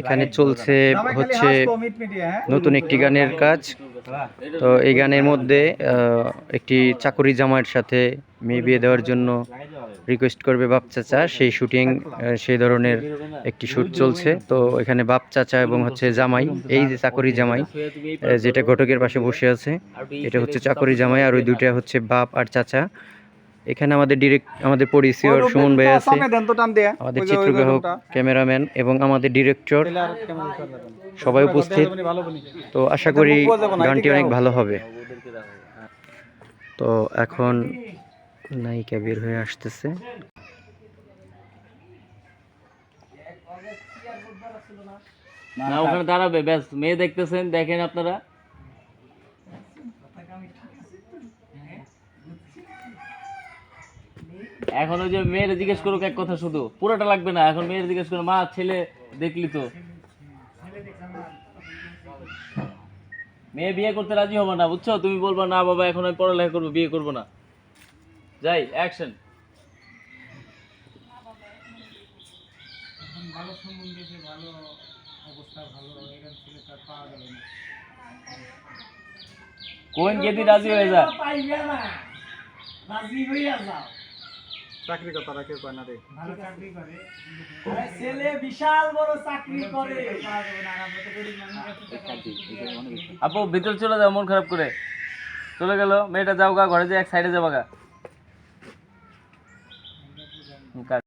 এখানে চলছে হচ্ছে নতুন একটি গানের কাজ। তো এই গানের মধ্যে একটি চাকরি জামাইয়ের সাথে মেয়ে বিয়ে দেওয়ার জন্য রিকোয়েস্ট করবে বাপ চাচা। সেই শুটিং সেই ধরনের একটি শ্যুট চলছে। তো এখানে বাপ চাচা এবং হচ্ছে জামাই, এই যে চাকরি জামাই যেটা ঘটকের পাশে বসে আছে, এটা হচ্ছে চাকরি জামাই, আর ওই দুইটা হচ্ছে বাপ আর চাচা। এখানে আমাদের ডিরেক্ট আমাদের পরিচিয়র সুমন ভাই আছে। আমাদের চিত্রগ্রাহক ক্যামেরাম্যান এবং আমাদের ডিরেক্টর সবাই উপস্থিত। তো আশা করি গানটি অনেক ভালো হবে। তো এখন নায়িকা বের হয়ে আসতেছে। না ওখানে দাঁড়াবে ব্যাস মেয়ে দেখতেছেন দেখেন আপনারা। এখন ওই যে মেয়ের জিজ্ঞেস করুক এক কথা শুধু। পুরোটা লাগবে না এখন মেয়ের জিজ্ঞেস করো মা ছেলে দেখলি তো? মেয়ে বিয়ে করতে রাজি হবে না বুঝছ? তুমি বলবা না বাবা এখন আমি পড়ালেখা করব বিয়ে করব না। যাই অ্যাকশন কোন গেদি রাজি হয়ে যা চাকরি কথা কেউ কয় না রে। আপু ভিতর চলে যাও মন খারাপ করে। চলে গেল মেয়েটা যাও গা ঘরে যে এক সাইডে যাবা গা।